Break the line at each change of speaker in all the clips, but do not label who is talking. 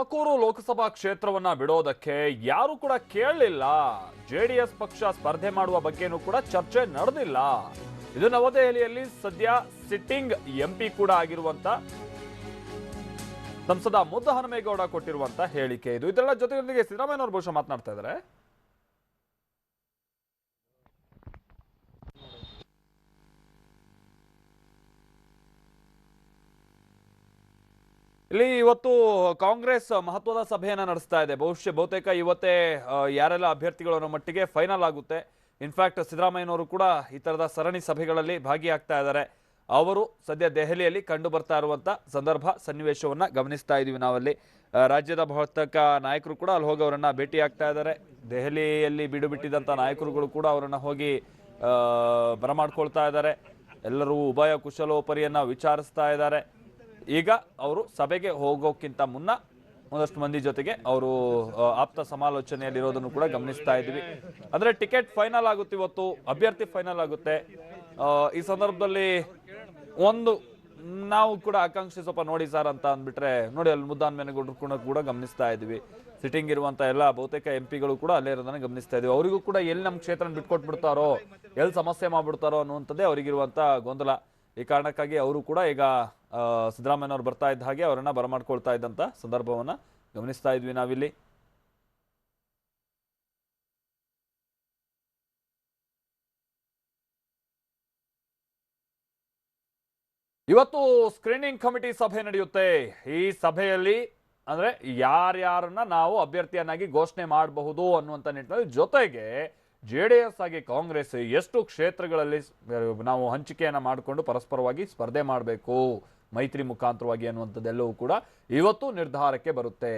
ತುಮಕೂರು ಲೋಕಸಭಾ ಕ್ಷೇತ್ರವನ್ನ ಬಿಡೋದಕ್ಕೆ ಯಾರು ಕೂಡ ಕೇಳಲಿಲ್ಲ. ಜೆಡಿಎಸ್ ಪಕ್ಷ ಸ್ಪರ್ಧೆ ಮಾಡುವ ಬಗ್ಗೆನೂ ಕೂಡ ಚರ್ಚೆ ನಡೆದಿಲ್ಲ. ಇದು ನವದೆಹಲಿಯಲ್ಲಿ ಸದ್ಯ ಸಿಟ್ಟಿಂಗ್ ಎಂಪಿ ಕೂಡ ಆಗಿರುವಂತ ಸಂಸದ ಮುದ್ದಹನುಮೇಗೌಡ ಕೊಟ್ಟಿರುವಂತ ಹೇಳಿಕೆ. ಇದು ಇದೆಲ್ಲ ಜೊತೆಯೊಂದಿಗೆ ಸಿದ್ದರಾಮಯ್ಯನವರು ಬಹುಶಃ ಮಾತನಾಡ್ತಾ ಇದ್ದಾರೆ. ಇಲ್ಲಿ ಇವತ್ತು ಕಾಂಗ್ರೆಸ್ ಮಹತ್ವದ ಸಭೆಯನ್ನು ನಡೆಸ್ತಾ ಇದೆ. ಬಹುಶಃ ಬಹುತೇಕ ಇವತ್ತೇ ಯಾರೆಲ್ಲ ಅಭ್ಯರ್ಥಿಗಳು ಅನ್ನೋ ಮಟ್ಟಿಗೆ ಫೈನಲ್ ಆಗುತ್ತೆ. ಇನ್ಫ್ಯಾಕ್ಟ್ ಸಿದ್ದರಾಮಯ್ಯನವರು ಕೂಡ ಈ ತರದ ಸರಣಿ ಸಭೆಗಳಲ್ಲಿ ಭಾಗಿಯಾಗ್ತಾ ಇದ್ದಾರೆ. ಅವರು ಸದ್ಯ ದೆಹಲಿಯಲ್ಲಿ ಕಂಡು ಬರ್ತಾ ಸಂದರ್ಭ ಸನ್ನಿವೇಶವನ್ನ ಗಮನಿಸ್ತಾ ಇದೀವಿ ನಾವಲ್ಲಿ. ರಾಜ್ಯದ ಬಹುತೇಕ ನಾಯಕರು ಕೂಡ ಅಲ್ಲಿ ಹೋಗಿ ಅವರನ್ನು ಭೇಟಿ ಆಗ್ತಾ ಇದ್ದಾರೆ. ದೆಹಲಿಯಲ್ಲಿ ಬೀಡು ಬಿಟ್ಟಿದ್ದಂಥ ನಾಯಕರುಗಳು ಕೂಡ ಅವರನ್ನು ಹೋಗಿ ಬರಮಾಡ್ಕೊಳ್ತಾ ಇದ್ದಾರೆ. ಎಲ್ಲರೂ ಉಭಯ ಕುಶಲೋಪರಿಯನ್ನ ವಿಚಾರಿಸ್ತಾ ಇದ್ದಾರೆ. ಈಗ ಅವರು ಸಭೆಗೆ ಹೋಗೋಕ್ಕಿಂತ ಮುನ್ನ ಒಂದಷ್ಟು ಮಂದಿ ಜೊತೆಗೆ ಅವರು ಆಪ್ತ ಸಮಾಲೋಚನೆಯಲ್ಲಿರೋದನ್ನು ಕೂಡ ಗಮನಿಸ್ತಾ ಇದ್ದೀವಿ. ಅಂದರೆ ಟಿಕೆಟ್ ಫೈನಲ್ ಆಗುತ್ತೆ ಇವತ್ತು, ಅಭ್ಯರ್ಥಿ ಫೈನಲ್ ಆಗುತ್ತೆ. ಈ ಸಂದರ್ಭದಲ್ಲಿ ಒಂದು, ನಾವು ಕೂಡ ಆಕಾಂಕ್ಷಿ ಸ್ವಲ್ಪ ನೋಡಿ ಸರ್ ಅಂತ ಅಂದ್ಬಿಟ್ರೆ, ನೋಡಿ ಅಲ್ಲಿ ಮುದ್ದಾನ್ ಮೇನಗೌಡರು ಕೂಡ ಕೂಡ ಗಮನಿಸ್ತಾ ಇದ್ವಿ ಸಿಟ್ಟಿಂಗ್ ಇರುವಂಥ ಎಲ್ಲ ಬಹುತೇಕ ಎಂ ಪಿಗಳು ಕೂಡ ಅಲ್ಲೇ ಇರೋದನ್ನ ಗಮನಿಸ್ತಾ ಇದ್ವಿ ಅವರಿಗೂ ಕೂಡ ಎಲ್ಲಿ ನಮ್ಮ ಕ್ಷೇತ್ರ ಬಿಟ್ಕೊಟ್ಬಿಡ್ತಾರೋ, ಎಲ್ಲಿ ಸಮಸ್ಯೆ ಮಾಡ್ಬಿಡ್ತಾರೋ ಅನ್ನುವಂಥದ್ದೇ ಅವರಿಗಿರುವಂಥ ಗೊಂದಲ. ಈ ಕಾರಣಕ್ಕಾಗಿ ಅವರು ಕೂಡ ಈಗ ಸಿದ್ದರಾಮಯ್ಯನವರು ಬರ್ತಾ ಇದ್ದ ಹಾಗೆ ಅವರನ್ನ ಬರಮಾಡ್ಕೊಳ್ತಾ ಇದ್ದಂತ ಸಂದರ್ಭವನ್ನ ಗಮನಿಸ್ತಾ ಇದ್ವಿ ನಾವಿಲ್ಲಿ. ಇವತ್ತು ಸ್ಕ್ರೀನಿಂಗ್ ಕಮಿಟಿ ಸಭೆ ನಡೆಯುತ್ತೆ. ಈ ಸಭೆಯಲ್ಲಿ ಅಂದ್ರೆ ಯಾರ್ಯಾರನ್ನ ನಾವು ಅಭ್ಯರ್ಥಿಯನ್ನಾಗಿ ಘೋಷಣೆ ಮಾಡಬಹುದು ಅನ್ನುವಂಥ ನಿಟ್ಟಿನಲ್ಲಿ ಜೊತೆಗೆ ಜೆ ಡಿ ಎಸ್ ಆಗಿ ಕಾಂಗ್ರೆಸ್ ಎಷ್ಟು ಕ್ಷೇತ್ರಗಳಲ್ಲಿ ನಾವು ಹಂಚಿಕೆಯನ್ನ ಮಾಡಿಕೊಂಡು ಪರಸ್ಪರವಾಗಿ ಸ್ಪರ್ಧೆ ಮಾಡಬೇಕು. ಮೈತ್ರಿ ಮುಖಾಂತರವಾಗಿ ಅನ್ನುವಂಥದ್ದೆಲ್ಲವೂ ಕೂಡ ಇವತ್ತು ನಿರ್ಧಾರಕ್ಕೆ ಬರುತ್ತೆ.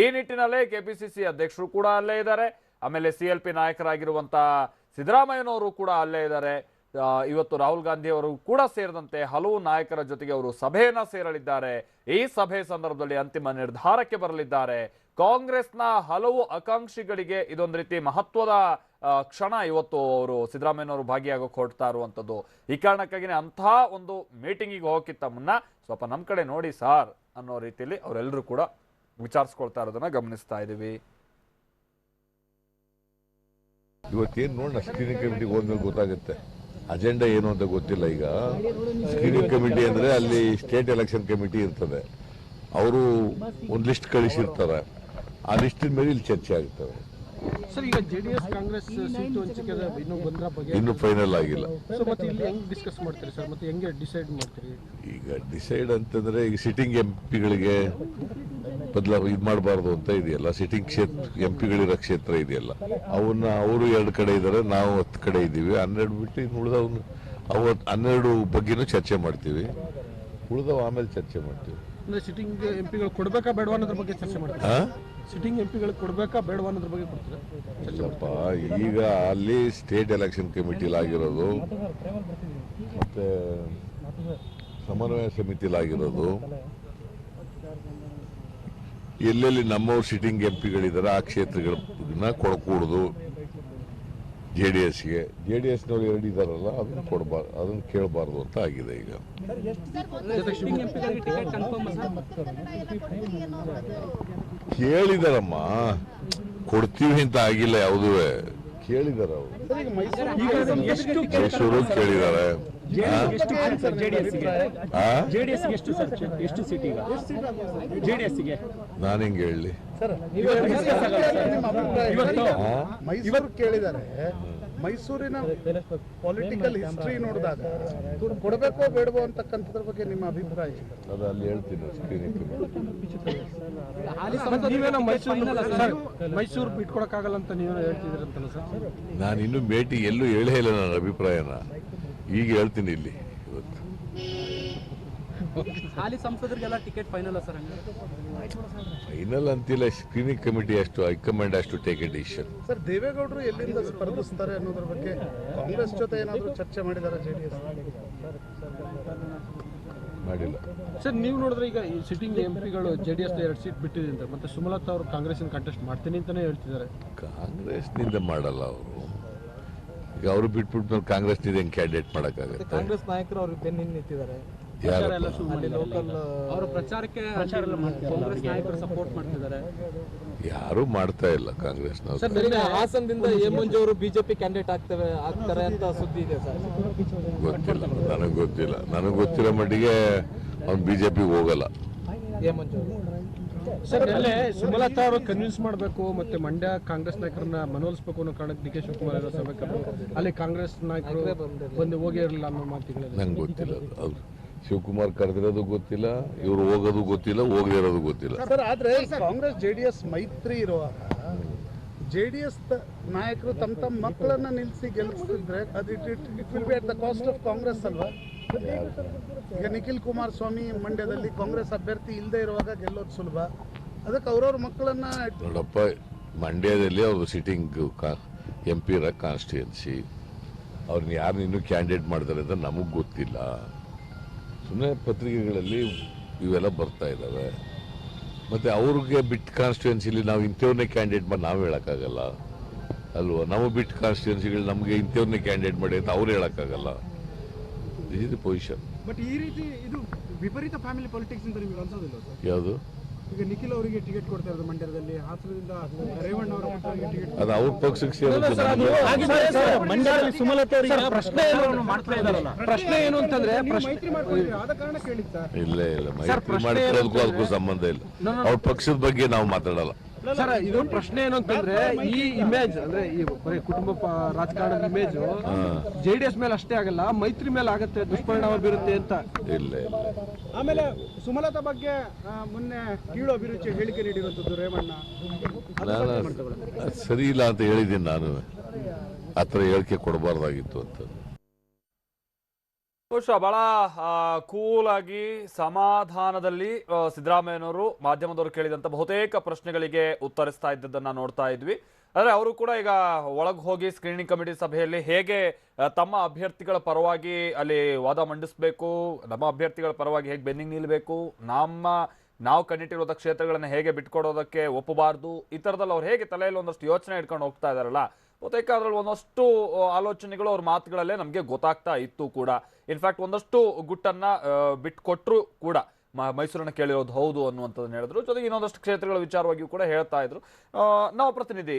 ಈ ನಿಟ್ಟಿನಲ್ಲೇ ಕೆಪಿಸಿಸಿ ಅಧ್ಯಕ್ಷರು ಕೂಡ ಅಲ್ಲೇ ಇದ್ದಾರೆ. ಆಮೇಲೆ ಸಿ ಎಲ್ ಪಿ ನಾಯಕರಾಗಿರುವಂಥ ಸಿದ್ದರಾಮಯ್ಯನವರು ಕೂಡ ಅಲ್ಲೇ ಇದ್ದಾರೆ. ಇವತ್ತು ರಾಹುಲ್ ಗಾಂಧಿ ಅವರು ಕೂಡ ಸೇರಿದಂತೆ ಹಲವು ನಾಯಕರ ಜೊತೆಗೆ ಅವರು ಸಭೆಯನ್ನ ಸೇರಲಿದ್ದಾರೆ. ಈ ಸಭೆ ಸಂದರ್ಭದಲ್ಲಿ ಅಂತಿಮ ನಿರ್ಧಾರಕ್ಕೆ ಬರಲಿದ್ದಾರೆ. ಕಾಂಗ್ರೆಸ್ನ ಹಲವು ಆಕಾಂಕ್ಷಿಗಳಿಗೆ ಇದೊಂದು ರೀತಿ ಮಹತ್ವದ ಕ್ಷಣ ಇವತ್ತು ಅವರು ಸಿದ್ದರಾಮಯ್ಯನವರು ಭಾಗಿಯಾಗೋಕೆ ಹೊರಡ್ತಾ ಇರುವಂಥದ್ದು. ಈ ಕಾರಣಕ್ಕಾಗಿನೇ ಅಂತಹ ಒಂದು ಮೀಟಿಂಗಿಗೆ ಹೋಗೋಕ್ಕಿಂತ ಮುನ್ನ ಸ್ವಲ್ಪ ನಮ್ಮ ಕಡೆ ನೋಡಿ ಸಾರ್ ಅನ್ನೋ ರೀತಿಯಲ್ಲಿ ಅವರೆಲ್ಲರೂ ಕೂಡ ವಿಚಾರಿಸ್ಕೊಳ್ತಾ ಇರೋದನ್ನ ಗಮನಿಸ್ತಾ ಇದ್ದೀವಿ.
ಇವತ್ತೇನು ನೋಡೋಣ ಸ್ಕ್ರೀನಿಂಗ್ ಕಮಿಟಿಗೆ ಹೋದ್ಮೇಲೆ ಗೊತ್ತಾಗುತ್ತೆ. ಅಜೆಂಡಾ ಏನು ಅಂತ ಗೊತ್ತಿಲ್ಲ ಈಗ. ಸ್ಕ್ರೀನಿಂಗ್ ಕಮಿಟಿ ಅಂದ್ರೆ ಅಲ್ಲಿ ಸ್ಟೇಟ್ ಎಲೆಕ್ಷನ್ ಕಮಿಟಿ ಇರ್ತದೆ. ಅವರು ಒಂದು ಲಿಸ್ಟ್ ಕಳಿಸಿರ್ತಾರೆ. ಆ ಲಿಸ್ಟಿನ ಮೇಲೆ ಇಲ್ಲಿ ಚರ್ಚೆ ಆಗ್ತವೆ.
ಸರ್ ಈಗ ಜೆಡಿಎಸ್ ಕಾಂಗ್ರೆಸ್ ಸೀಟು ಹಂಚಿಕೆ ಇನ್ನೂ ಬಂದ್ರ ಬಗ್ಗೆ
ಇನ್ನೂ ಫೈನಲ್ ಆಗಿಲ್ಲ.
ಸೊ ಮತ್ತೆ ಇಲ್ಲಿ ಹೆಂಗ್ ಡಿಸ್ಕಸ್ ಮಾಡ್ತೀರಿ ಸರ್? ಮತ್ತೆ ಹೆಂಗೆ ಡಿಸೈಡ್ ಮಾಡ್ತೀರಿ?
ಈಗ ಡಿಸೈಡ್ ಅಂತಂದ್ರೆ ಈಗ ಸಿಟ್ಟಿಂಗ್ ಎಂ ಪಿಗಳಿಗೆ ಬದಲಾವ ಇದು ಮಾಡಬಾರ್ದು ಅಂತ ಇದೆಯಲ್ಲ. ಸಿಟ್ಟಿಂಗ್ ಕ್ಷೇತ್ರ ಎಂ ಪಿಗಳಿರೋ ಕ್ಷೇತ್ರ ಇದೆಯಲ್ಲ. ಅವನ್ನ ಅವರು ಎರಡು ಕಡೆ ಇದ್ದಾರೆ ನಾವು ಹತ್ತು ಕಡೆ ಇದ್ದೀವಿ. ಹನ್ನೆರಡು ಬಿಟ್ಟು ಇನ್ನು ಉಳಿದವನು ಅವತ್ತು ಹನ್ನೆರಡು ಬಗ್ಗೆನೂ ಚರ್ಚೆ ಮಾಡ್ತೀವಿ. ಉಳಿದವ ಆಮೇಲೆ ಚರ್ಚೆ ಮಾಡ್ತೀವಿ.
ಅಂದ್ರೆ ಸಿಟ್ಟಿಂಗ್ ಎಂಪಿಗಳು ಕೊಡ್ಬೇಕಾ ಬೇಡವಾ ಅನ್ನೋದ್ರ ಬಗ್ಗೆ ಚರ್ಚೆ ಮಾಡ್ತಾರೆ ಸಿಟ್ಟಿಂಗ್ ಎಂಪಿಗಳು ಕೊಡಬೇಕಾ ಬೇಡವಾ ಅನ್ನೋದ್ರ ಬಗ್ಗೆ ಕೊಡ್ತಾರೆ?
ಈಗ ಅಲ್ಲಿ ಸ್ಟೇಟ್ ಎಲೆಕ್ಷನ್ ಕಮಿಟಿಲಾಗಿರೋದು ಮತ್ತೆ ಸಮನ್ವಯ ಸಮಿತಿಲಾಗಿರೋದು ಎಲ್ಲೆಲ್ಲಿ ನಮ್ಮವ್ರು ಸಿಟ್ಟಿಂಗ್ ಎಂಪಿಗಳಿದಾರೆ ಆ ಕ್ಷೇತ್ರಗಳನ್ನ ಕೊಡಕೂಡದು. ಜೆ ಡಿ ಎಸ್ಗೆ ಜೆ ಡಿ ಎಸ್ನವ್ರು ಎರಡು ಇದಾರಲ್ಲ ಅದನ್ನ ಕೊಡಬಾರ್ದು ಅದನ್ನು ಕೇಳಬಾರ್ದು ಅಂತ ಆಗಿದೆ ಈಗ. ಕೇಳಿದಾರಮ್ಮ. ಕೊಡ್ತೀವಿ ಅಂತ ಆಗಿಲ್ಲ ಯಾವುದೂ ಕೇಳಿದಾರ ಅವರು. ಮೈಸೂರು ಕೇಳಿದ್ದಾರೆ
ಸರ್
ನಾನು ಹೆಂಗೆ ಹೇಳಲಿ?
ಇವತ್ತು
ಮೈಸೂರು ಕೇಳಿದ್ದಾರೆ ಮೈಸೂರಿನ ಪೊಲಿಟಿಕಲ್ ಹಿಸ್ಟ್ರಿ ನೋಡಿದಾಗ ಕೊಡಬೇಕೋ ಬೇಡವೋ ಅಂತಕ್ಕಂಥದ್ರ ಬಗ್ಗೆ ನಿಮ್ಮ ಅಭಿಪ್ರಾಯ?
ಅದು ಅಲ್ಲಿ ಹೇಳ್ತೀನಿ
ಸರ್. ಮೈಸೂರು ಬಿಟ್ಕೊಡಕ್ಕಾಗಲ್ಲ ಅಂತ ನೀವೇನೋ ಹೇಳ್ತಿದ್ದೀರಂತಲ್ಲ ಸರ್.
ನಾನು ಇನ್ನೂ ಭೇಟಿ ಎಲ್ಲೂ ಹೇಳೇ ಇಲ್ಲ ನನ್ನ ಅಭಿಪ್ರಾಯನ. ಈಗ ಹೇಳ್ತೀನಿ ಇಲ್ಲಿ ಇವತ್ತು.
ಹಾಲಿ ಸಂಸದರಿಗೆಲ್ಲ ಟಿಕೆಟ್ ಫೈನಲ್ ಸರ್
ಫೈನಲ್ ಅಂತಿಲ್ಲ ಸ್ಕ್ರೀನಿಂಗ್ ಕಮಿಟಿ ಅಷ್ಟು ಹೈಕಮಾಂಡ್ ಅಷ್ಟು ಟೇಕ್ ಎ ಡಿಸಿಷನ್
ಸರ್ ದೇವೇಗೌಡರು ಎಲ್ಲಿಂದ ಸ್ಪರ್ಧಿಸ್ತಾರೆ ಅನ್ನೋದ್ರ ಬಗ್ಗೆ ಕಾಂಗ್ರೆಸ್ ಜೊತೆ ಏನಾದರೂ ಚರ್ಚೆ ಮಾಡಿದ್ದಾರೆ ಜೆ ಡಿ ಎಸ್?
ಮಾಡಿಲ್ಲ.
ಸರ್ ನೀವು ನೋಡಿದ್ರೆ ಈಗ ಈ ಸಿಟ್ಟಿಂಗ್ ಎಂ ಪಿಗಳು ಜೆ ಡಿ ಎಸ್ ಎರಡು ಸೀಟ್ ಬಿಟ್ಟಿದೆ ಅಂತ ಮತ್ತೆ ಸುಮಲತಾ ಅವರು ಕಾಂಗ್ರೆಸ್ಸಿನ ಕಂಟೆಸ್ಟ್ ಮಾಡ್ತೀನಿ ಅಂತಾನೆ ಹೇಳ್ತಿದ್ದಾರೆ.
ಕಾಂಗ್ರೆಸ್ನಿಂದ ಮಾಡಲ್ಲ ಅವರು. ಈಗ ಅವರು ಬಿಟ್ಬಿಟ್ಮೇಲೆ ಕಾಂಗ್ರೆಸ್ ಹೆಂಗೆ ಕ್ಯಾಂಡಿಡೇಟ್ ಮಾಡೋಕ್ಕಾಗತ್ತೆ.
ಕಾಂಗ್ರೆಸ್ ನಾಯಕರು ಅವ್ರಿಗೆ ಬೆನ್ನ ಹಿಂದೆ ನಿಂತಿದ್ದಾರೆ
ಎಲ್ಲ
ಯಾರಪ್ಪ?
ಶುರು ಮಾಡಿದ್ದಾರೆ ಅವರ ಪ್ರಚಾರಕ್ಕೆ ಕಾಂಗ್ರೆಸ್ ನಾಯಕರು ಸಪೋರ್ಟ್ ಮಾಡ್ತಿದ್ದಾರೆ.
ಯಾರು ಮಾಡ್ತಾ ಇಲ್ಲ ಕಾಂಗ್ರೆಸ್ನವ್ರು.
ಸರ್ ನಿನ್ನೆ ಹಾಸನದಿಂದ ಅವರು ಬಿಜೆಪಿ ಕ್ಯಾಂಡಿಡೇಟ್ ಆಗ್ತವೆ ಆಗ್ತಾರೆ ಅಂತ ಸುದ್ದಿ ಇದೆ ಸರ್.
ಗೊತ್ತಿಲ್ಲ ನನಗೆ ಗೊತ್ತಿಲ್ಲ. ನನಗೆ ಗೊತ್ತಿರೋ ಮಟ್ಟಿಗೆ ಅವ್ನು ಬಿಜೆಪಿಗೆ ಹೋಗಲ್ಲ.
ಸರ್ ನಿನ್ನೆ ಸುಮಲತಾ ಅವರು ಕನ್ವಿನ್ಸ್ ಮಾಡಬೇಕು ಮತ್ತೆ ಮಂಡ್ಯ ಕಾಂಗ್ರೆಸ್ ನಾಯಕರನ್ನ ಮನವೊಲಿಸಬೇಕು ಅನ್ನೋ ಕಾರಣಕ್ಕೆ ಡಿ ಕೆ ಶಿವಕುಮಾರ್ ಅವರ ಸಭೆ ಕರೆದು ಅಲ್ಲಿ ಕಾಂಗ್ರೆಸ್ ನಾಯಕರು ಬಂದು ಹೋಗೇ ಇರಲಿಲ್ಲ ಅನ್ನೋ ಮಾತುಗಳಿದೆ
ನಂಗೆ ಗೊತ್ತಿಲ್ಲ. ಅವ್ರು ಶಿವಕುಮಾರ್ ಕರೆದಿರೋದು ಗೊತ್ತಿಲ್ಲ ಇವ್ರು ಹೋಗೋದು ಗೊತ್ತಿಲ್ಲ ಹೋಗದೇ ಇರೋದು ಗೊತ್ತಿಲ್ಲ.
ಸರ್ ಆದ್ರೆ ಕಾಂಗ್ರೆಸ್ ಜೆ ಡಿ ಎಸ್ ಮೈತ್ರಿ ಇರುವಾಗ ಜೆ ಡಿ ಎಸ್ ನಾಯಕರು ತಮ್ಮ ತಮ್ಮ ಮಕ್ಕಳನ್ನ ನಿಲ್ಲಿಸಿ ಗೆಲ್ಲಿಸ್ತಿದ್ರೆ ಅದು it it it will be at the cost of Congress ಅಲ್ವಾ? ಈಗ ನಿಖಿಲ್ ಕುಮಾರಸ್ವಾಮಿ ಮಂಡ್ಯದಲ್ಲಿ ಕಾಂಗ್ರೆಸ್ ಅಭ್ಯರ್ಥಿ ಇಲ್ಲದೆ ಇರುವಾಗ ಗೆಲ್ಲೋದು ಸುಲಭ. ಅದಕ್ಕೆ ಅವ್ರವ್ರ ಮಕ್ಕಳನ್ನ
ನೋಡಪ್ಪ ಮಂಡ್ಯದಲ್ಲಿ ಅವರು ಸಿಟ್ಟಿಂಗ್ ಎಂ ಪಿ ರ ಕಾನ್ಸ್ಟಿಟ್ಯೂನ್ಸಿ ಅವ್ರನ್ನ ಯಾರು ಇನ್ನೂ ಕ್ಯಾಂಡಿಡೇಟ್ ಮಾಡ್ತಾರೆ ಅಂತ ನಮಗೆ ಗೊತ್ತಿಲ್ಲ. ಸುಮ್ಮನೆ ಪತ್ರಿಕೆಗಳಲ್ಲಿ ಇವೆಲ್ಲ ಬರ್ತಾ ಇದ್ದಾವೆ ಮತ್ತು ಅವ್ರಿಗೆ ಬಿಟ್ಟು ಕಾನ್ಸ್ಟಿಟ್ಯೂನ್ಸಿಲಿ ನಾವು ಇಂಥವ್ರನ್ನೇ ಕ್ಯಾಂಡಿಡೇಟ್ ಮಾಡಿ ನಾವು ಹೇಳೋಕ್ಕಾಗಲ್ಲ. ಅಲ್ವಾ? ನಾವು ಬಿಟ್ಟು ಕಾನ್ಸ್ಟಿಟ್ಯೂನ್ಸಿಗಳು ನಮಗೆ ಇಂಥವ್ರನ್ನೇ ಕ್ಯಾಂಡಿಡೇಟ್ ಮಾಡಿ ಅಂತ ಅವ್ರು ಹೇಳೋಕ್ಕಾಗಲ್ಲ. ಇದು ಪೊಸಿಷನ್
ಬಟ್ ಈ ರೀತಿ ಇದು ವಿಪರೀತ ಫ್ಯಾಮಿಲಿ ಪಾಲಿಟಿಕ್ಸ್ ಅಂತ ನಿಮ್ಗೆ ಅನ್ಸೋದಿಲ್ಲ
ಯಾವುದು?
ಈಗ ನಿಖಿಲ್ ಅವರಿಗೆ ಟಿಕೆಟ್ ಕೊಡ್ತಾ ಇರೋದು ಮಂಡ್ಯದಲ್ಲಿ. ಹಾಸನದಿಂದ ರೇವಣ್ಣ ಅವರ ಪುತ್ರರಿಗೆ ಟಿಕೆಟ್
ಅದು ಅವ್ರ ಪಕ್ಷಕ್ಕೆ
ಮಂಡ್ಯದಲ್ಲಿ ಸುಮಲತಾ ಅವರಿಗೆ ಪ್ರಶ್ನೆ ಏನು ಮಾಡ್ತಾ ಇದಾರಲ್ಲ ಪ್ರಶ್ನೆ ಏನು ಅಂತಂದ್ರೆ
ಮೈತ್ರಿ ಮಾಡ್ಕೊಂಡಿರೋ ಆದ ಕಾರಣ ಕೇಳಿದ್ ಸರ್.
ಇಲ್ಲ ಇಲ್ಲ ಮೈತ್ರಿ ಮಾಡ್ಕೊಳ್ಳೋದಕ್ಕೂ ಅದಕ್ಕೂ ಸಂಬಂಧ ಇಲ್ಲ. ಅವ್ರ ಪಕ್ಷದ ಬಗ್ಗೆ ನಾವು ಮಾತಾಡಲ್ಲ.
ಸರ್ ಇದು ಪ್ರಶ್ನೆ ಏನು ಅಂತಂದ್ರೆ ಈ ಇಮೇಜ್ ಅಂದ್ರೆ ಈ ಬರೀ ಕುಟುಂಬ ರಾಜಕಾರಣದ ಇಮೇಜ್ ಜೆಡಿಎಸ್ ಮೇಲೆ ಅಷ್ಟೇ ಆಗಲ್ಲ ಮೈತ್ರಿ ಮೇಲೆ ಆಗತ್ತೆ ದುಷ್ಪರಿಣಾಮ ಬೀರುತ್ತೆ ಅಂತ.
ಇಲ್ಲ ಇಲ್ಲ.
ಆಮೇಲೆ ಸುಮಲತಾ ಬಗ್ಗೆ ಮೊನ್ನೆ ಕೀಳು ಅಭಿರುಚಿ ಹೇಳಿಕೆ ನೀಡಿರುವಂತದ್ದು ರೇವಣ್ಣ.
ನಾನು ಸರಿ ಇಲ್ಲ ಅಂತ ಹೇಳಿದ್ದೀನಿ ನಾನು. ಆ ಥರ ಹೇಳಿಕೆ ಕೊಡಬಾರ್ದಾಗಿತ್ತು ಅಂತ.
ಬಹುಶಃ ಬಹಳ ಕೂಲ್ ಆಗಿ ಸಮಾಧಾನದಲ್ಲಿ ಸಿದ್ದರಾಮಯ್ಯನವರು ಮಾಧ್ಯಮದವರು ಕೇಳಿದಂತ ಬಹುತೇಕ ಪ್ರಶ್ನೆಗಳಿಗೆ ಉತ್ತರಿಸ್ತಾ ಇದ್ದದ್ದನ್ನ ನೋಡ್ತಾ ಇದ್ವಿ. ಆದರೆ ಅವರು ಕೂಡ ಈಗ ಒಳಗೆ ಹೋಗಿ ಸ್ಕ್ರೀನಿಂಗ್ ಕಮಿಟಿ ಸಭೆಯಲ್ಲಿ ಹೇಗೆ ತಮ್ಮ ಅಭ್ಯರ್ಥಿಗಳ ಪರವಾಗಿ ಅಲ್ಲಿ ವಾದ ಮಂಡಿಸಬೇಕು, ನಮ್ಮ ಅಭ್ಯರ್ಥಿಗಳ ಪರವಾಗಿ ಹೇಗೆ ಬೆನ್ನಿಗೆ ನಿಲ್ಲಬೇಕು ನಮ್ಮ, ನಾವು ಕಂಡಿಟ್ಟಿರೋದ ಕ್ಷೇತ್ರಗಳನ್ನು ಹೇಗೆ ಬಿಟ್ಕೊಡೋದಕ್ಕೆ ಒಪ್ಪಬಾರ್ದು, ಈ ಥರದಲ್ಲಿ ಅವ್ರು ಹೇಗೆ ತಲೆಯಲ್ಲಿ ಒಂದಷ್ಟು ಯೋಚನೆ ಇಟ್ಕೊಂಡು ಹೋಗ್ತಾ ಇದಾರಲ್ಲ, ಬಹುತೇಕ ಅದ್ರಲ್ಲಿ ಒಂದಷ್ಟು ಆಲೋಚನೆಗಳು ಅವ್ರ ಮಾತುಗಳಲ್ಲೇ ನಮಗೆ ಗೊತ್ತಾಗ್ತಾ ಇತ್ತು ಕೂಡ. ಇನ್ಫ್ಯಾಕ್ಟ್ ಒಂದಷ್ಟು ಗುಟ್ಟನ್ನು ಬಿಟ್ಕೊಟ್ರು ಕೂಡ. ಮೈಸೂರನ್ನ ಕೇಳಿರೋದು ಹೌದು ಅನ್ನುವಂಥದ್ದನ್ನು ಹೇಳಿದ್ರು. ಜೊತೆಗೆ ಇನ್ನೊಂದಷ್ಟು ಕ್ಷೇತ್ರಗಳ ವಿಚಾರವಾಗಿಯೂ ಕೂಡ ಹೇಳ್ತಾ ಇದ್ರು. ನಾವು ಪ್ರತಿನಿಧಿ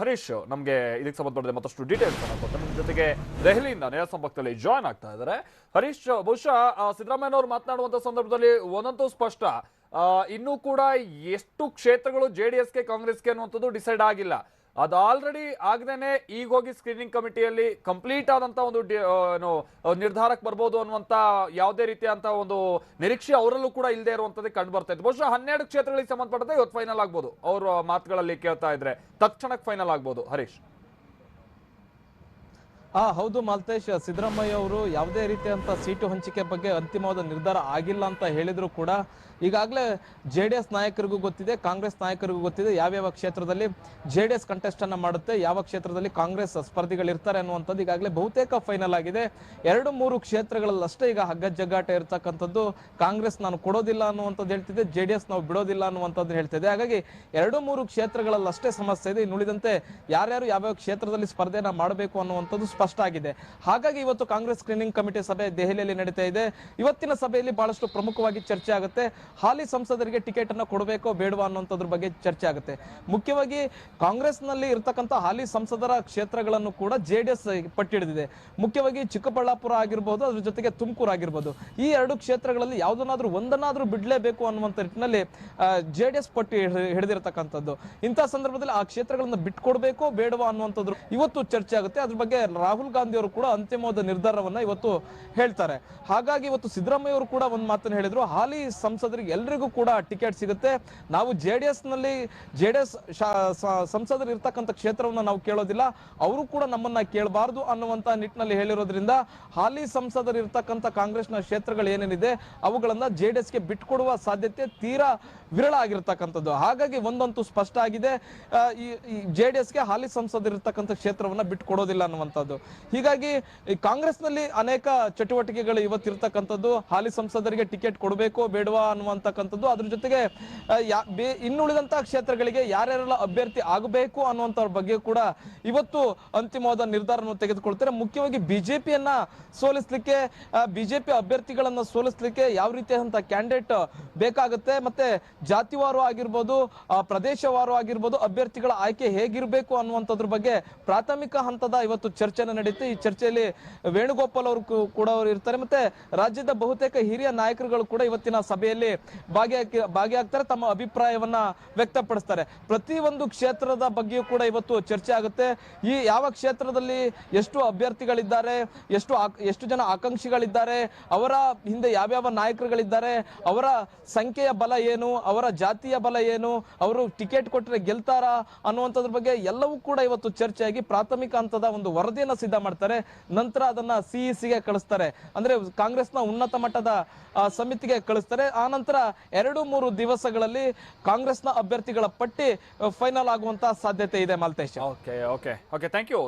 ಹರೀಶ್, ನಮಗೆ ಇದಕ್ಕೆ ಸಂಬಂಧಪಟ್ಟಂತೆ ಮತ್ತಷ್ಟು ಡೀಟೇಲ್ಸ್ ನಮ್ಮ ಜೊತೆಗೆ ದೆಹಲಿಯಿಂದ ನೇರ ಸಂಪರ್ಕದಲ್ಲಿ ಜಾಯ್ನ್ ಆಗ್ತಾ ಇದ್ದಾರೆ. ಹರೀಶ್, ಬಹುಶಃ ಸಿದ್ದರಾಮಯ್ಯ ಅವರು ಮಾತನಾಡುವಂಥ ಸಂದರ್ಭದಲ್ಲಿ ಒಂದಂತೂ ಸ್ಪಷ್ಟ. ಇನ್ನೂ ಕೂಡ ಎಷ್ಟು ಕ್ಷೇತ್ರಗಳು ಜೆ ಡಿ ಎಸ್ಗೆ ಕಾಂಗ್ರೆಸ್ಗೆ ಅನ್ನುವಂಥದ್ದು ಡಿಸೈಡ್ ಆಗಿಲ್ಲ. ಅದು ಆಲ್ರೆಡಿ ಆಗದೇನೆ ಈಗ ಹೋಗಿ ಸ್ಕ್ರೀನಿಂಗ್ ಕಮಿಟಿಯಲ್ಲಿ ಕಂಪ್ಲೀಟ್ ಆದಂತ ಒಂದು ಏನು ನಿರ್ಧಾರಕ್ಕೆ ಬರ್ಬೋದು ಅನ್ನುವಂತ ಯಾವುದೇ ರೀತಿಯಂತ ಒಂದು ನಿರೀಕ್ಷೆ ಅವರಲ್ಲೂ ಕೂಡ ಇಲ್ಲದೆ ಇರುವಂತದ್ದು ಕಂಡು ಬರ್ತಾ ಇತ್ತು. ಬಹುಶಃ ಹನ್ನೆರಡು ಕ್ಷೇತ್ರಗಳಿಗೆ ಸಂಬಂಧಪಟ್ಟಂತೆ ಇವತ್ತು ಫೈನಲ್ ಆಗ್ಬೋದು. ಅವ್ರ ಮಾತುಗಳಲ್ಲಿ ಕೇಳ್ತಾ ಇದ್ರೆ ತಕ್ಷಣಕ್ಕೆ ಫೈನಲ್ ಆಗ್ಬೋದು. ಹರೀಶ್.
ಆ, ಹೌದು ಮಾಲ್ತೇಶ್, ಸಿದ್ದರಾಮಯ್ಯ ಅವರು ಯಾವುದೇ ರೀತಿಯಂತ ಸೀಟು ಹಂಚಿಕೆ ಬಗ್ಗೆ ಅಂತಿಮವಾದ ನಿರ್ಧಾರ ಆಗಿಲ್ಲ ಅಂತ ಹೇಳಿದ್ರು ಕೂಡ. ಈಗಾಗಲೇ ಜೆ ಡಿ ಎಸ್ ನಾಯಕರಿಗೂ ಗೊತ್ತಿದೆ, ಕಾಂಗ್ರೆಸ್ ನಾಯಕರಿಗೂ ಗೊತ್ತಿದೆ, ಯಾವ್ಯಾವ ಕ್ಷೇತ್ರದಲ್ಲಿ ಜೆ ಡಿ ಎಸ್ ಕಂಟೆಸ್ಟ್ ಅನ್ನ ಮಾಡುತ್ತೆ, ಯಾವ ಕ್ಷೇತ್ರದಲ್ಲಿ ಕಾಂಗ್ರೆಸ್ ಸ್ಪರ್ಧಿಗಳಿರ್ತಾರೆ ಅನ್ನುವಂಥದ್ದು ಈಗಾಗಲೇ ಬಹುತೇಕ ಫೈನಲ್ ಆಗಿದೆ. ಎರಡು ಮೂರು ಕ್ಷೇತ್ರಗಳಲ್ಲಷ್ಟೇ ಈಗ ಹಗ್ಗ ಜಗ್ಗಾಟ ಇರ್ತಕ್ಕಂಥದ್ದು ಕಾಂಗ್ರೆಸ್ ನಾನು ಕೊಡೋದಿಲ್ಲ ಅನ್ನುವಂಥದ್ದು ಹೇಳ್ತಿದೆ ಜೆ ಡಿ ಎಸ್ ನಾವು ಬಿಡೋದಿಲ್ಲ ಅನ್ನುವಂಥದ್ದು ಹೇಳ್ತಿದೆ. ಹಾಗಾಗಿ ಎರಡು ಮೂರು ಕ್ಷೇತ್ರಗಳಲ್ಲಷ್ಟೇ ಸಮಸ್ಯೆ ಇದೆ ಇನ್ನುಳಿದಂತೆ ಯಾರ್ಯಾರು ಯಾವ್ಯಾವ ಕ್ಷೇತ್ರದಲ್ಲಿ ಸ್ಪರ್ಧೆಯನ್ನು ಮಾಡಬೇಕು ಅನ್ನುವಂಥದ್ದು ಸ್ಪಷ್ಟ ಆಗಿದೆ ಹಾಗಾಗಿ ಇವತ್ತು ಕಾಂಗ್ರೆಸ್ ಸ್ಕ್ರೀನಿಂಗ್ ಕಮಿಟಿ ಸಭೆ ದೆಹಲಿಯಲ್ಲಿ ನಡೀತಾ ಇದೆ. ಇವತ್ತಿನ ಸಭೆಯಲ್ಲಿ ಬಹಳಷ್ಟು ಪ್ರಮುಖವಾಗಿ ಚರ್ಚೆ ಆಗುತ್ತೆ. ಹಾಲಿ ಸಂಸದರಿಗೆ ಟಿಕೆಟ್ ಅನ್ನು ಕೊಡಬೇಕೋ ಬೇಡವಾ ಅನ್ನುವಂಥದ್ರ ಬಗ್ಗೆ ಚರ್ಚೆ ಆಗುತ್ತೆ. ಮುಖ್ಯವಾಗಿ ಕಾಂಗ್ರೆಸ್ನಲ್ಲಿ ಇರತಕ್ಕಂಥ ಹಾಲಿ ಸಂಸದರ ಕ್ಷೇತ್ರಗಳನ್ನು ಕೂಡ ಜೆ ಡಿ ಎಸ್ ಪಟ್ಟಿಡಿದಿದೆ ಮುಖ್ಯವಾಗಿ ಚಿಕ್ಕಬಳ್ಳಾಪುರ ಆಗಿರ್ಬೋದು, ಅದ್ರ ಜೊತೆಗೆ ತುಮಕೂರು ಆಗಿರ್ಬೋದು. ಈ ಎರಡು ಕ್ಷೇತ್ರಗಳಲ್ಲಿ ಯಾವುದನ್ನಾದ್ರೂ ಒಂದನ್ನಾದ್ರೂ ಬಿಡಲೇಬೇಕು ಅನ್ನುವಂಥ ನಿಟ್ಟಿನಲ್ಲಿ ಜೆ ಡಿ ಎಸ್ ಪಟ್ಟಿ ಹಿಡಿದಿರತಕ್ಕಂಥದ್ದು. ಇಂಥ ಸಂದರ್ಭದಲ್ಲಿ ಆ ಕ್ಷೇತ್ರಗಳನ್ನು ಬಿಟ್ಕೊಡ್ಬೇಕೋ ಬೇಡವಾ ಅನ್ನುವಂಥದ್ದು ಇವತ್ತು ಚರ್ಚೆ ಆಗುತ್ತೆ. ಅದ್ರ ಬಗ್ಗೆ ರಾಹುಲ್ ಗಾಂಧಿ ಅವರು ಕೂಡ ಅಂತಿಮವಾದ ನಿರ್ಧಾರವನ್ನ ಇವತ್ತು ಹೇಳ್ತಾರೆ. ಹಾಗಾಗಿ ಇವತ್ತು ಸಿದ್ದರಾಮಯ್ಯ ಅವರು ಕೂಡ ಒಂದು ಮಾತನ್ನು ಹೇಳಿದ್ರು. ಹಾಲಿ ಸಂಸದರಿಗೆ ಎಲ್ರಿಗೂ ಕೂಡ ಟಿಕೆಟ್ ಸಿಗುತ್ತೆ. ನಾವು ಜೆ ಡಿ ಎಸ್ನಲ್ಲಿ ಜೆ ಡಿ ಎಸ್ ಸಂಸದರು ಇರ್ತಕ್ಕಂಥ ಕ್ಷೇತ್ರವನ್ನ ನಾವು ಕೇಳೋದಿಲ್ಲ. ಅವರು ಕೂಡ ನಮ್ಮನ್ನ ಕೇಳಬಾರದು ಅನ್ನುವಂತ ನಿಟ್ಟಿನಲ್ಲಿ ಹೇಳಿರೋದ್ರಿಂದ ಹಾಲಿ ಸಂಸದರು ಇರ್ತಕ್ಕಂಥ ಕಾಂಗ್ರೆಸ್ನ ಕ್ಷೇತ್ರಗಳು ಏನೇನಿದೆ, ಅವುಗಳನ್ನ ಜೆ ಡಿ ಎಸ್ಗೆ ಬಿಟ್ಕೊಡುವ ಸಾಧ್ಯತೆ ತೀರಾ ವಿರಳ ಆಗಿರ್ತಕ್ಕಂಥದ್ದು. ಹಾಗಾಗಿ ಒಂದಂತೂ ಸ್ಪಷ್ಟ ಆಗಿದೆ. ಈ ಜೆ ಡಿ ಎಸ್ಗೆ ಹಾಲಿ ಸಂಸದರು ಇರ್ತಕ್ಕಂಥ ಕ್ಷೇತ್ರವನ್ನ ಬಿಟ್ಕೊಡೋದಿಲ್ಲ ಅನ್ನುವಂಥದ್ದು. ಹೀಗಾಗಿ ಕಾಂಗ್ರೆಸ್ನಲ್ಲಿ ಅನೇಕ ಚಟುವಟಿಕೆಗಳು ಇವತ್ತಿರ್ತಕ್ಕಂಥದ್ದು. ಹಾಲಿ ಸಂಸದರಿಗೆ ಟಿಕೆಟ್ ಕೊಡಬೇಕು, ಬೇಡವಾ ಅನ್ನುವ ಅನ್ನುವಂತಕ್ಕಂಥದ್ದು. ಅದ್ರ ಜೊತೆಗೆ ಇನ್ನುಳಿದಂತಹ ಕ್ಷೇತ್ರಗಳಿಗೆ ಯಾರ್ಯಾರೆಲ್ಲ ಅಭ್ಯರ್ಥಿ ಆಗಬೇಕು ಅನ್ನುವಂಥವ್ರ ಬಗ್ಗೆ ಕೂಡ ಇವತ್ತು ಅಂತಿಮವಾದ ನಿರ್ಧಾರವನ್ನು ತೆಗೆದುಕೊಳ್ತಾರೆ. ಮುಖ್ಯವಾಗಿ ಬಿಜೆಪಿಯನ್ನ ಸೋಲಿಸ್ಲಿಕ್ಕೆ ಬಿಜೆಪಿ ಅಭ್ಯರ್ಥಿಗಳನ್ನ ಸೋಲಿಸ್ಲಿಕ್ಕೆ ಯಾವ ರೀತಿಯಾದಂತಹ ಕ್ಯಾಂಡಿಡೇಟ್ ಬೇಕಾಗುತ್ತೆ. ಮತ್ತೆ ಜಾತಿವಾರು ಆಗಿರ್ಬೋದು ಪ್ರದೇಶವಾರು ಆಗಿರ್ಬೋದು ಅಭ್ಯರ್ಥಿಗಳ ಆಯ್ಕೆ ಹೇಗಿರಬೇಕು ಅನ್ನುವಂಥದ್ರ ಬಗ್ಗೆ ಪ್ರಾಥಮಿಕ ಹಂತದ ಇವತ್ತು ಚರ್ಚೆನ ನಡೀತು ಈ ಚರ್ಚೆಯಲ್ಲಿ ವೇಣುಗೋಪಾಲ್ ಅವರು ಕೂಡ ಅವರು ಇರ್ತಾರೆ. ಮತ್ತೆ ರಾಜ್ಯದ ಬಹುತೇಕ ಹಿರಿಯ ನಾಯಕರುಗಳು ಕೂಡ ಇವತ್ತಿನ ಸಭೆಯಲ್ಲಿ ಭಾಗಿಯಾಗಿ ಭಾಗಿಯಾಗ್ತಾರೆ. ತಮ್ಮ ಅಭಿಪ್ರಾಯವನ್ನ ವ್ಯಕ್ತಪಡಿಸ್ತಾರೆ. ಪ್ರತಿ ಒಂದು ಕ್ಷೇತ್ರದ ಬಗ್ಗೆಯೂ ಕೂಡ ಇವತ್ತು ಚರ್ಚೆ ಆಗುತ್ತೆ. ಈ ಯಾವ ಕ್ಷೇತ್ರದಲ್ಲಿ ಎಷ್ಟು ಅಭ್ಯರ್ಥಿಗಳಿದ್ದಾರೆ, ಎಷ್ಟು ಎಷ್ಟು ಜನ ಆಕಾಂಕ್ಷಿಗಳಿದ್ದಾರೆ, ಅವರ ಹಿಂದೆ ಯಾವ್ಯಾವ ನಾಯಕರುಗಳಿದ್ದಾರೆ, ಅವರ ಸಂಖ್ಯೆಯ ಬಲ ಏನು, ಅವರ ಜಾತಿಯ ಬಲ ಏನು, ಅವರು ಟಿಕೆಟ್ ಕೊಟ್ಟರೆ ಗೆಲ್ತಾರಾ ಅನ್ನುವಂಥದ್ರ ಬಗ್ಗೆ ಎಲ್ಲವೂ ಕೂಡ ಇವತ್ತು ಚರ್ಚೆಯಾಗಿ ಪ್ರಾಥಮಿಕ ಹಂತದ ಒಂದು ವರದಿಯನ್ನ ಸಿದ್ಧ ಮಾಡ್ತಾರೆ. ನಂತರ ಅದನ್ನ ಸಿಇಸಿಗೆ ಕಳಿಸ್ತಾರೆ. ಅಂದ್ರೆ ಕಾಂಗ್ರೆಸ್ನ ಉನ್ನತ ಮಟ್ಟದ ಸಮಿತಿಗೆ ಕಳಿಸ್ತಾರೆ. ಆ ನಂತರ ಎರಡು ಮೂರು ದಿವಸಗಳಲ್ಲಿ ಕಾಂಗ್ರೆಸ್ನ ಅಭ್ಯರ್ಥಿಗಳ ಪಟ್ಟಿ ಫೈನಲ್ ಆಗುವಂತ ಸಾಧ್ಯತೆ ಇದೆ Maltesh.
Okay okay okay thank you